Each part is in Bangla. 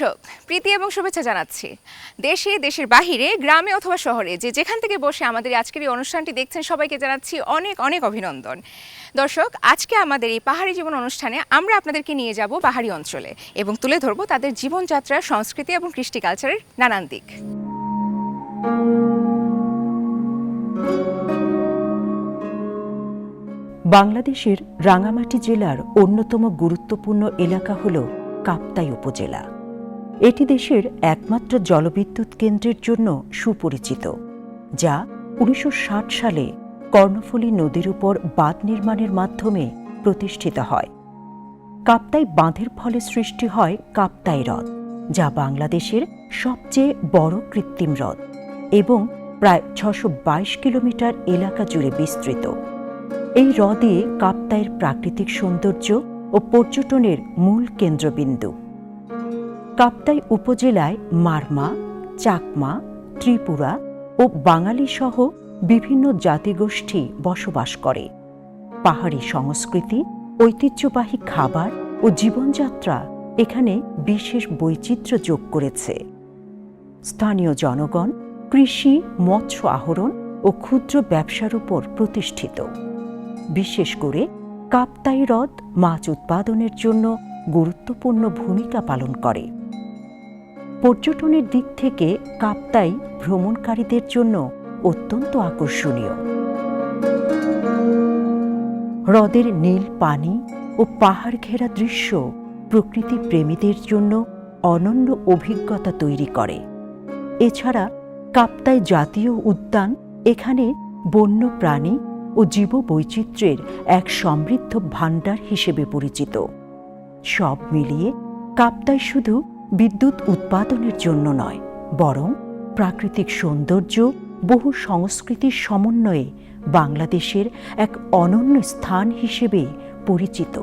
দর্শক, প্রীতি এবং শুভেচ্ছা জানাচ্ছি। দেশে, দেশের বাহিরে, গ্রামে অথবা শহরে যে যেখান থেকে বসে আমাদের আজকের এই অনুষ্ঠানটি দেখছেন, সবাইকে জানাচ্ছি অনেক অনেক অভিনন্দন। দর্শক, আজকে আমাদের এই পাহাড়ি জীবন অনুষ্ঠানে আমরা আপনাদেরকে নিয়ে যাব পাহাড়ি অঞ্চলে এবং তুলে ধরবো তাদের জীবনযাত্রা, সংস্কৃতি এবং কৃষ্টি কালচারের নানান দিক। বাংলাদেশের রাঙামাটি জেলার অন্যতম গুরুত্বপূর্ণ এলাকা হল কাপ্তাই উপজেলা। এটি দেশের একমাত্র জলবিদ্যুৎ কেন্দ্রের জন্য সুপরিচিত, যা উনিশশো ষাট সালে কর্ণফুলী নদীর উপর বাঁধ নির্মাণের মাধ্যমে প্রতিষ্ঠিত হয়। কাপ্তাই বাঁধের ফলে সৃষ্টি হয় কাপ্তাই হ্রদ, যা বাংলাদেশের সবচেয়ে বড় কৃত্রিম হ্রদ এবং প্রায় ছশো কিলোমিটার এলাকা জুড়ে বিস্তৃত। এই হ্রদে কাপ্তাইয়ের প্রাকৃতিক সৌন্দর্য ও পর্যটনের মূল কেন্দ্রবিন্দু। কাপ্তাই উপজেলায় মারমা, চাকমা, ত্রিপুরা ও বাঙালি সহ বিভিন্ন জাতিগোষ্ঠী বসবাস করে। পাহাড়ি সংস্কৃতি, ঐতিহ্যবাহী খাবার ও জীবনযাত্রা এখানে বিশেষ বৈচিত্র্য যোগ করেছে। স্থানীয় জনগণ কৃষি, মৎস্য আহরণ ও ক্ষুদ্র ব্যবসার উপর প্রতিষ্ঠিত। বিশেষ করে কাপ্তাই হ্রদ মাছ উৎপাদনের জন্য গুরুত্বপূর্ণ ভূমিকা পালন করে। পর্যটনের দিক থেকে কাপ্তাই ভ্রমণকারীদের জন্য অত্যন্ত আকর্ষণীয়। হ্রদের নীল পানি ও পাহাড় ঘেরা দৃশ্য প্রকৃতি প্রেমীদের জন্য অনন্য অভিজ্ঞতা তৈরি করে। এছাড়া কাপ্তাই জাতীয় উদ্যান এখানে বন্য প্রাণী ও জীববৈচিত্র্যের এক সমৃদ্ধ ভাণ্ডার হিসেবে পরিচিত। সব মিলিয়ে কাপ্তাই শুধু বিদ্যুৎ উৎপাদনের জন্য নয়, বরং প্রাকৃতিক সৌন্দর্য বহু সংস্কৃতির সমন্বয়ে বাংলাদেশের এক অনন্য স্থান হিসেবে পরিচিত।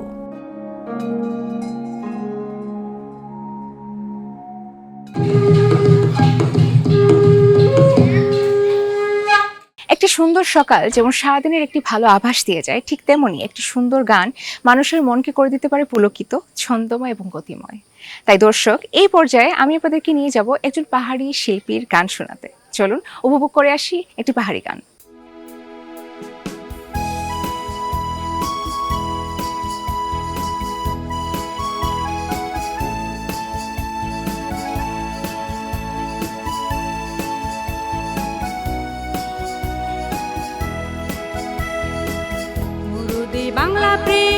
একটি সুন্দর সকাল যেমন সারাদিনের একটি ভালো আভাস দিয়ে যায়, ঠিক তেমনি একটি সুন্দর গান মানুষের মনকে করে দিতে পারে পুলকিত, ছন্দময় এবং গতিময়। তাই দর্শক, এই পর্যায়ে আমি আপনাদেরকে নিয়ে যাব একজন পাহাড়ি শিল্পীর গান শোনাতে। চলুন, উপভোগ করে আসি একটি পাহাড়ি গান। বাংলা প্রেম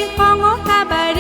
বাড়ি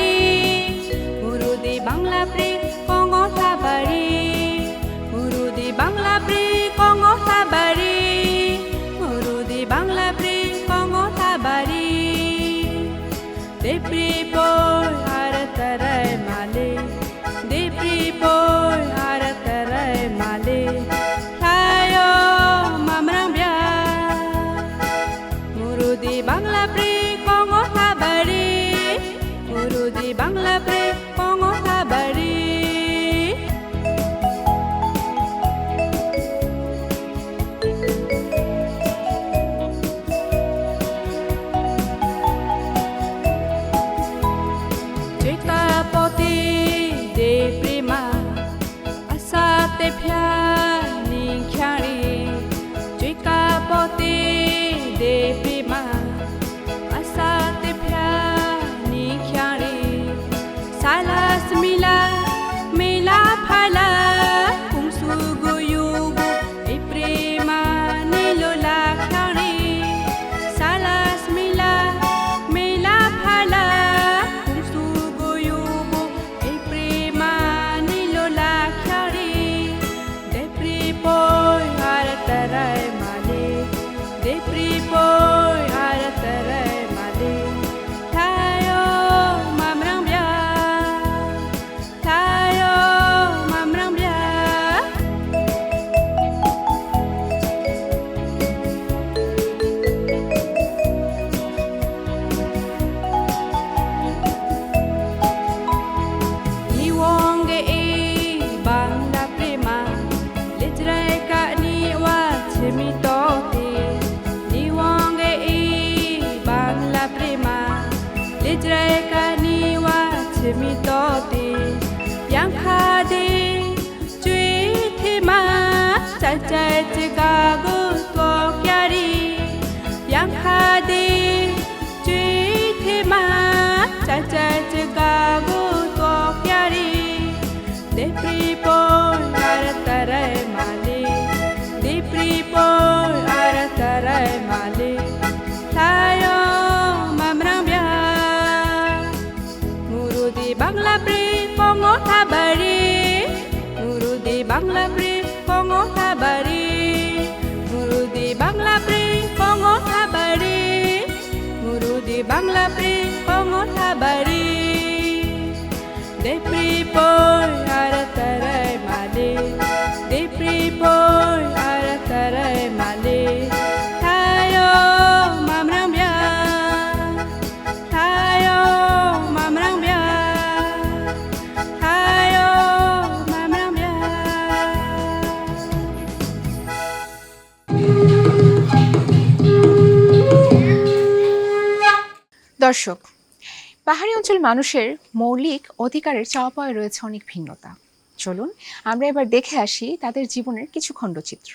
happy. দর্শক, পাহাড়ি অঞ্চল মানুষের মৌলিক অধিকারের চাওয়া রয়েছে অনেক ভিন্নতা। চলুন, আমরা এবার দেখে আসি তাদের জীবনের কিছু খণ্ডচিত্র।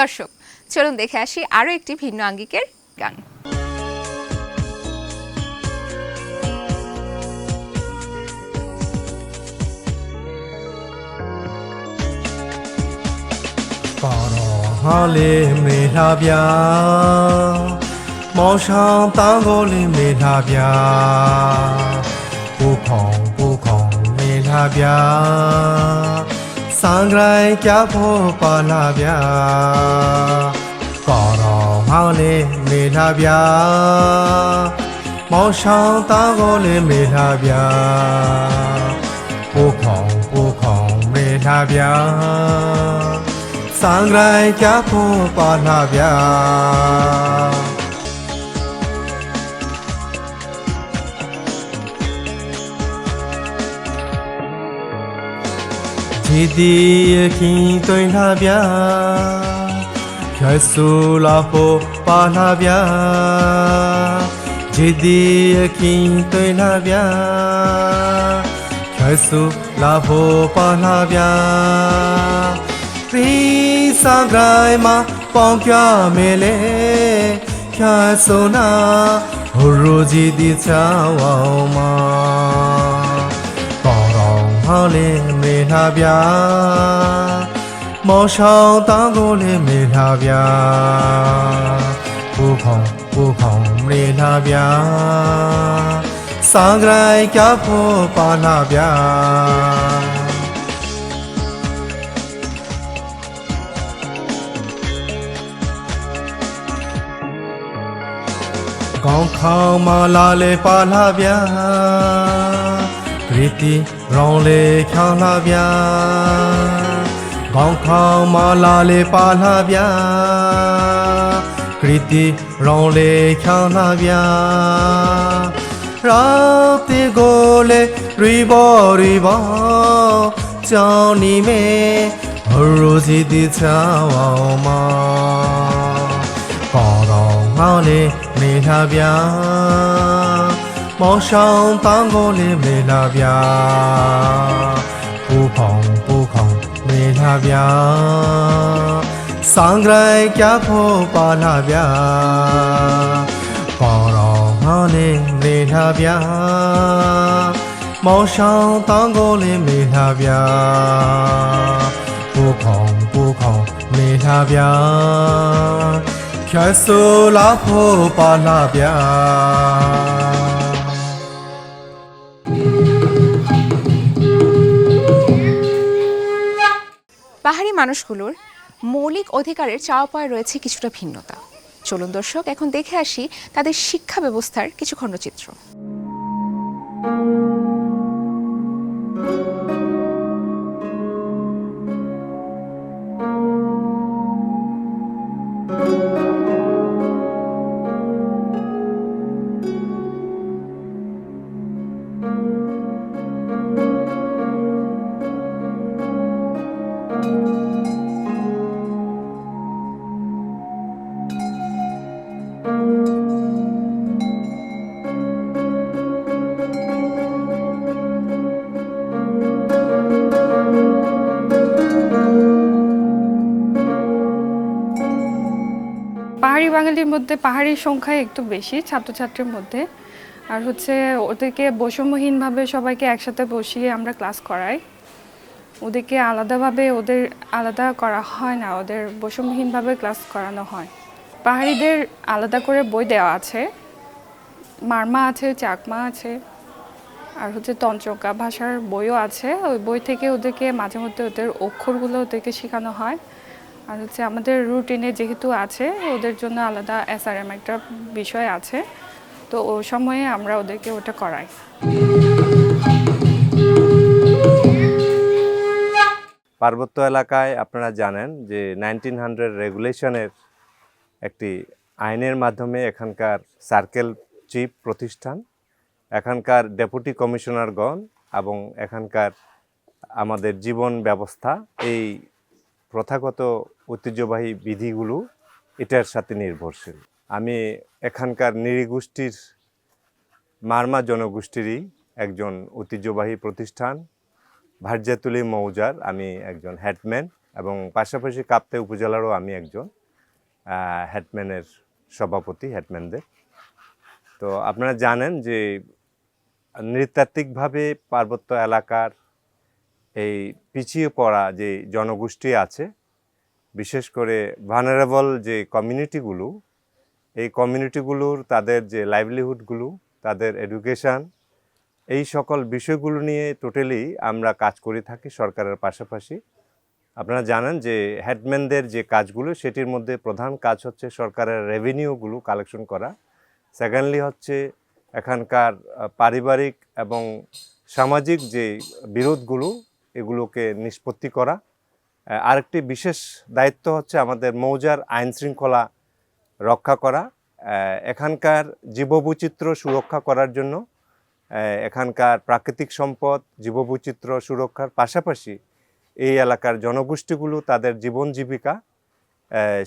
দর্শক, চলুন দেখে আসি আরও একটি ভিন্ন আঙ্গিকের গান। হালে মেধাব্যা মশা তাগলে মেধাব্যা পুখং পুখং মেধাব্যা င်ဆောင်တောင်းကိုလေမေလာဗျာပူခေါင်ပူခေါင်မေလာဗျာစံကြိုင်ကြဖို့ပါလာဗျာပါတော်ဟာလေမေလာဗျာ ေတီယခင်တွင်လာပြဖြတ်ဆူလာဖို့ပါလာပြဂျေတီယခင်တွင်လာပြဖြတ်ဆူလာဖို့ပါလာပြသီစာဂိုင်းမှာပေါင်ပြမယ်လေဖြတ်ဆူနာဟိုရိုဂျီတီချောင်းမှာ င်းလေးမေလာဗျာမောင်ဆောင်တောင်းကိုလေးမေလာဗျာပူခေါင်ပူခေါင်မေလာဗျာစံကြိုင်ကြဖို့ပါလာဗျာကောင်းခေါင်းမလာလေပါလာဗျာ ဂရီတီရောင်လေဖြာလာဗျာဘောင်ခေါင်မာလာလေပါလာဗျာဂရီတီရောင်လေဖြာလာဗျာရာတီကိုလေရီဘောရီဘောကြောင်းနီမဲဟိုစီတီချောင်းမောင်ပေါ်တော်ငောင်းလေနေထားဗျာ မောင်ဆောင်ပန်းကိုလေးမေလာဗျာပူဖောင်ပူဖောင်မေလာဗျာစံကြိုင်ကြဖို့ပါလာဗျာပေါတော်ငါလေးမေလာဗျာမောင်ဆောင်ပန်းကိုလေးမေလာဗျာပူဖောင်ပူဖောင်မေလာဗျာဖြတ်ဆိုလာဖို့ပါလာဗျာ মানুষগুলোর মৌলিক অধিকারের চাওয়া পাওয়া রয়েছে কিছুটা ভিন্নতা। চলুন দর্শক, এখন দেখে আসি তাদের শিক্ষা ব্যবস্থার কিছু খণ্ডচিত্র। মধ্যে পাহাড়ির সংখ্যা একটু বেশি, ছাত্রছাত্রীর মধ্যে। আর হচ্ছে ওদেরকে বৈষম্যহীনভাবে সবাইকে একসাথে বসিয়ে আমরা ক্লাস করাই। ওদেরকে আলাদাভাবে ওদের আলাদা করা হয় না, ওদের বৈষম্যহীনভাবে ক্লাস করানো হয়। পাহাড়িদের আলাদা করে বই দেওয়া আছে। মারমা আছে, চাকমা আছে, আর হচ্ছে তন্ত্রকা ভাষার বইও আছে। ওই বই থেকে ওদেরকে মাঝে মধ্যে ওদের অক্ষরগুলো ওদেরকে শেখানো হয়। আর হচ্ছে আমাদের রুটিনে যেহেতু আছে, ওদের জন্য আলাদা এসআরএম একটা বিষয় আছে। তো ওই সময়ে আমরা ওদেরকে ওটা করাই। পার্বত্য এলাকায় আপনারা জানেন যে নাইনটিন হান্ড্রেড রেগুলেশনের একটি আইনের মাধ্যমে এখানকার সার্কেল চিফ প্রতিষ্ঠান, এখানকার ডেপুটি কমিশনারগণ এবং এখানকার আমাদের জীবন ব্যবস্থা এই প্রথাগত ঐতিহ্যবাহী বিধিগুলো এটার সাথে নির্ভরশীল। আমি এখানকার নৃগোষ্ঠীর মারমা জনগোষ্ঠীরই একজন ঐতিহ্যবাহী প্রতিষ্ঠান। ভার্যাতুলি মৌজার আমি একজন হেডম্যান এবং পাশাপাশি কাপ্তে উপজেলারও আমি একজন আহ, হেডম্যানের সভাপতি হেডম্যানদের তো আপনারা জানেন যে নৃতাত্ত্বিকভাবে পার্বত্য এলাকার এই পিছিয়ে পড়া যে জনগোষ্ঠী আছে, বিশেষ করে ভানারেবল যে কমিউনিটিগুলো এই কমিউনিটিগুলোর তাদের যে লাইভলিহুডগুলো তাদের এডুকেশান এই সকল বিষয়গুলো নিয়ে টোটালি আমরা কাজ করে থাকি সরকারের পাশাপাশি। আপনারা জানেন যে হেডম্যানদের যে কাজগুলো, সেটির মধ্যে প্রধান কাজ হচ্ছে সরকারের রেভিনিউগুলো কালেকশন করা। সেকেন্ডলি হচ্ছে এখানকার পারিবারিক এবং সামাজিক যে বিরোধগুলো এগুলোকে নিষ্পত্তি করা। আরেকটি বিশেষ দায়িত্ব হচ্ছে আমাদের মৌজার আইন শৃঙ্খলা রক্ষা করা। এখানকার জীববৈচিত্র্য সুরক্ষা করার জন্য এখানকার প্রাকৃতিক সম্পদ, জীববৈচিত্র্য সুরক্ষার পাশাপাশি এই এলাকার জনগোষ্ঠীগুলো, তাদের জীবন জীবিকা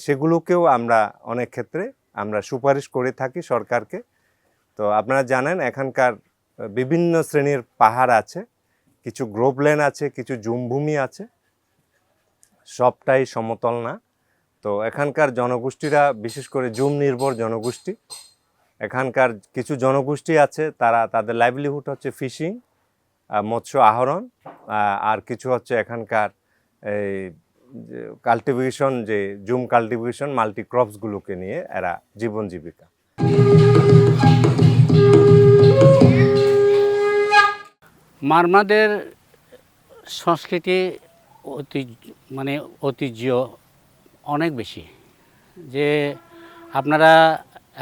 সেগুলোকেও আমরা অনেক ক্ষেত্রে আমরা সুপারিশ করে থাকি সরকারকে। তো আপনারা জানেন, এখানকার বিভিন্ন শ্রেণির পাহাড় আছে। কিছু গ্রোবল্যান্ড আছে, কিছু জুমভূমি আছে। সবটাই সমতল না। তো এখানকার জনগোষ্ঠীরা, বিশেষ করে জুম নির্ভর জনগোষ্ঠী, এখানকার কিছু জনগোষ্ঠী আছে, তারা তাদের লাইভলিহুড হচ্ছে ফিশিং মৎস্য আহরণ আর কিছু হচ্ছে এখানকার এই কাল্টিভেশন যে জুম কাল্টিভেশন মাল্টি ক্রপসগুলোকে নিয়ে এরা জীবন জীবিকা। মারমাদের সংস্কৃতি ঐতিহ্য মানে ঐতিহ্য অনেক বেশি। যে আপনারা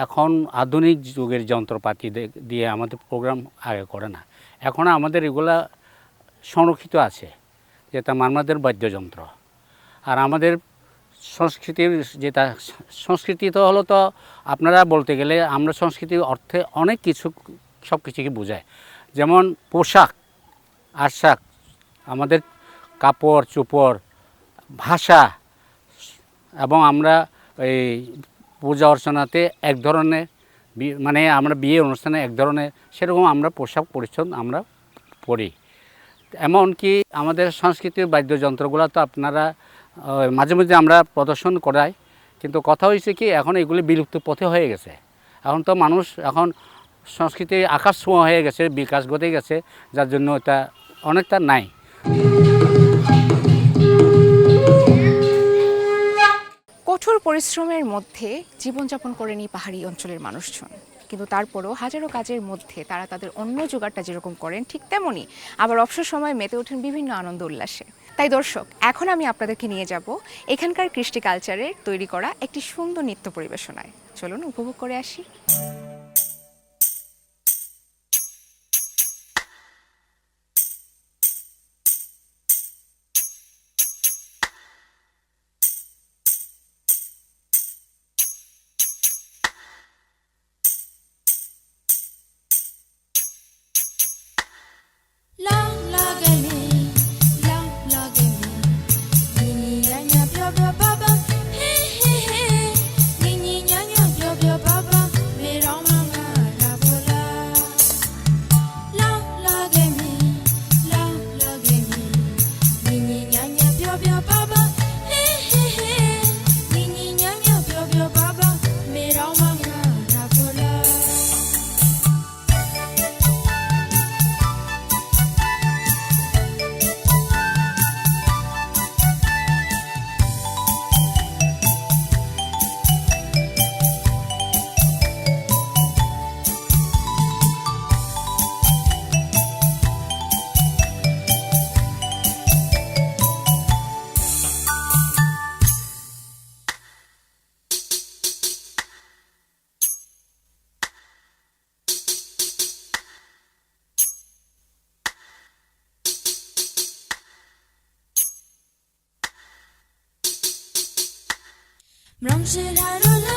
এখন আধুনিক যুগের যন্ত্রপাতি দিয়ে আমাদের প্রোগ্রাম আগে করে না। এখন আমাদের এগুলা সংরক্ষিত আছে, যেটা মারমাদের বাদ্যযন্ত্র। আর আমাদের সংস্কৃতির যেটা সংস্কৃতি তো হলো তো আপনারা বলতে গেলে আমরা সংস্কৃতির অর্থে অনেক কিছু সব কিছুকে বোঝায়। যেমন পোশাক আশাক আমাদের কাপড়, চোপড়, ভাষা এবং আমরা এই পূজা অর্চনাতে এক ধরনের মানে আমরা বিয়ে অনুষ্ঠানে এক ধরনের সেরকম আমরা পোশাক পরিচ্ছদ আমরা পরি। এমনকি আমাদের সংস্কৃতির বাদ্যযন্ত্রগুলো তো আপনারা মাঝে মাঝে আমরা প্রদর্শন করাই, কিন্তু কথা হয়েছে কি এখন এগুলি বিলুপ্ত পথে হয়ে গেছে। এখন তো মানুষ এখন সংস্কৃতি আকাশ ছোঁয়া হয়ে গেছে, বিকাশ ঘটে গেছে, যার জন্য এটা অনেকটা নাই। কঠোর পরিশ্রমের মধ্যে জীবনযাপন করেনি পাহাড়ি অঞ্চলের মানুষজন। কিন্তু তারপরও হাজারো কাজের মধ্যে তারা তাদের অন্য জোগাড়টা যেরকম করেন, ঠিক তেমনই আবার অবসর সময় মেতে ওঠেন বিভিন্ন আনন্দ উল্লাসে। তাই দর্শক, এখন আমি আপনাদেরকে নিয়ে যাব এখানকার কৃষ্টি কালচারের তৈরি করা একটি সুন্দর নৃত্য পরিবেশনায়। চলুন উপভোগ করে আসি। Mrong shirarola, yong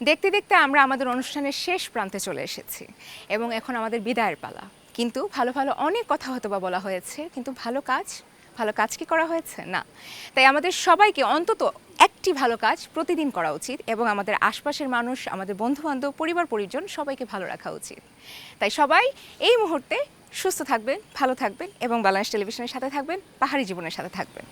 দেখতে দেখতে আমরা আমাদের অনুষ্ঠানের শেষ প্রান্তে চলে এসেছি এবং এখন আমাদের বিদায়ের পালা। কিন্তু ভালো ভালো অনেক কথা হয়তো বা বলা হয়েছে, কিন্তু ভালো কাজ ভালো কাজ কি করা হয়েছে? না। তাই আমাদের সবাইকে অন্তত একটি ভালো কাজ প্রতিদিন করা উচিত এবং আমাদের আশপাশের মানুষ, আমাদের বন্ধুবান্ধব, পরিবার, পরিজন সবাইকে ভালো রাখা উচিত। তাই সবাই এই মুহূর্তে সুস্থ থাকবেন, ভালো থাকবেন এবং বাংলাদেশ টেলিভিশনের সাথে থাকবেন, পাহাড়ি জীবনের সাথে থাকবেন।